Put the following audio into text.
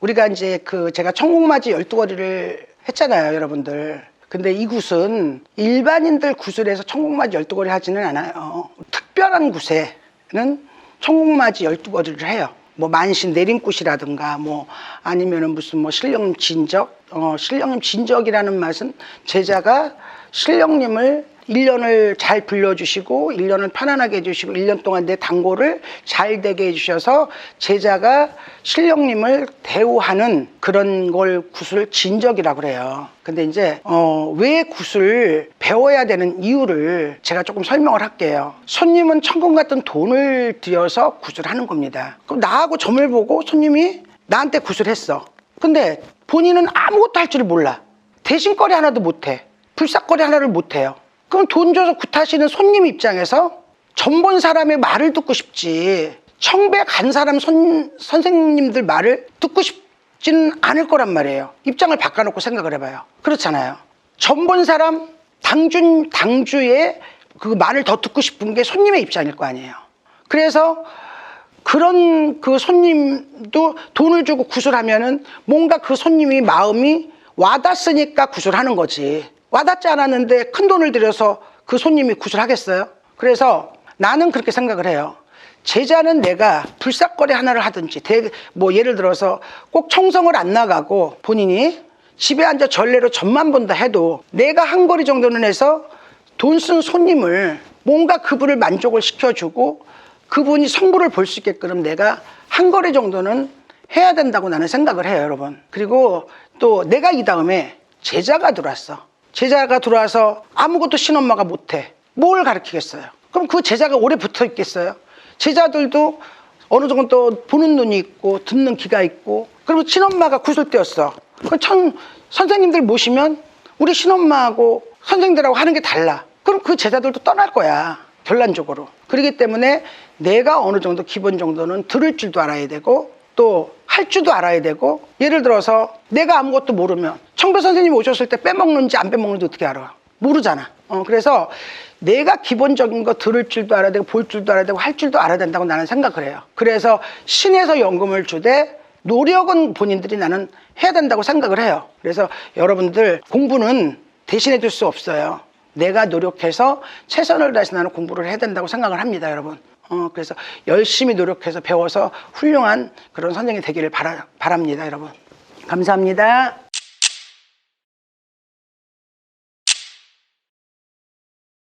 우리가 이제 그 제가 천국맞이 12거리를 했잖아요, 여러분들. 근데 이 굿은 일반인들 해서 천국맞이 12거리 하지는 않아요. 특별한 굿에는 천국맞이 12거리를 해요. 뭐 만신 내림굿이라든가 뭐 아니면은 무슨 뭐 신령님 진적, 어, 신령님 진적이라는 맛은 제자가 신령님을 1년을 잘 불려주시고 1년을 편안하게 해주시고 1년 동안 내 단골을 잘 되게 해주셔서 제자가 신령님을 대우하는 그런 걸 구슬 진적이라고 그래요. 근데 이제 어, 왜 구슬 배워야 되는 이유를 제가 조금 설명을 할게요. 손님은 천금 같은 돈을 들여서 구슬하는 겁니다. 그럼 나하고 점을 보고 손님이 나한테 구슬했어. 근데 본인은 아무것도 할 줄을 몰라. 대신거리 하나도 못해. 불사거리 하나를 못해요. 그럼 돈 줘서 굿하시는 손님 입장에서 전 본 사람의 말을 듣고 싶지 청배 간 사람 손, 선생님들 말을 듣고 싶지는 않을 거란 말이에요. 입장을 바꿔놓고 생각을 해봐요. 그렇잖아요. 전 본 사람 당준 당주의 그 말을 더 듣고 싶은 게 손님의 입장일 거 아니에요. 그래서 그런 그 손님도 돈을 주고 구슬하면은 뭔가 그 손님이 마음이 와닿으니까 구슬하는 거지. 와닿지 않았는데 큰 돈을 들여서 그 손님이 구슬하겠어요? 그래서 나는 그렇게 생각을 해요. 제자는 내가 불사거리 하나를 하든지, 대- 뭐 예를 들어서 꼭 청성을 안 나가고 본인이 집에 앉아 전례로 점만 본다 해도 내가 한 거리 정도는 해서 돈 쓴 손님을 뭔가 그분을 만족을 시켜주고 그분이 성부를 볼 수 있게끔 내가 한 거리 정도는 해야 된다고 나는 생각을 해요, 여러분. 그리고 또 내가 이 다음에 제자가 들어왔어. 제자가 들어와서 아무것도 신엄마가 못해. 뭘 가르치겠어요? 그럼 그 제자가 오래 붙어 있겠어요? 제자들도 어느 정도 또 보는 눈이 있고 듣는 귀가 있고 그리고 친엄마가 구슬대였어. 그 천, 선생님들 모시면 우리 신엄마하고 선생들하고 하는 게 달라. 그럼 그 제자들도 떠날 거야. 결론적으로. 그렇기 때문에 내가 어느 정도 기본 정도는 들을 줄도 알아야 되고 또 할 줄도 알아야 되고 예를 들어서 내가 아무것도 모르면 청배 선생님 오셨을 때 빼먹는지 안 빼먹는지 어떻게 알아? 모르잖아. 어, 그래서 내가 기본적인 거 들을 줄도 알아야 되고 볼 줄도 알아야 되고 할 줄도 알아야 된다고 나는 생각을 해요. 그래서 신에서 연금을 주되 노력은 본인들이 나는 해야 된다고 생각을 해요. 그래서 여러분들 공부는 대신해 줄 수 없어요. 내가 노력해서 최선을 다해서 나는 공부를 해야 된다고 생각을 합니다, 여러분. 어, 그래서 열심히 노력해서 배워서 훌륭한 그런 선생이 되기를 바라, 바랍니다, 여러분. 감사합니다.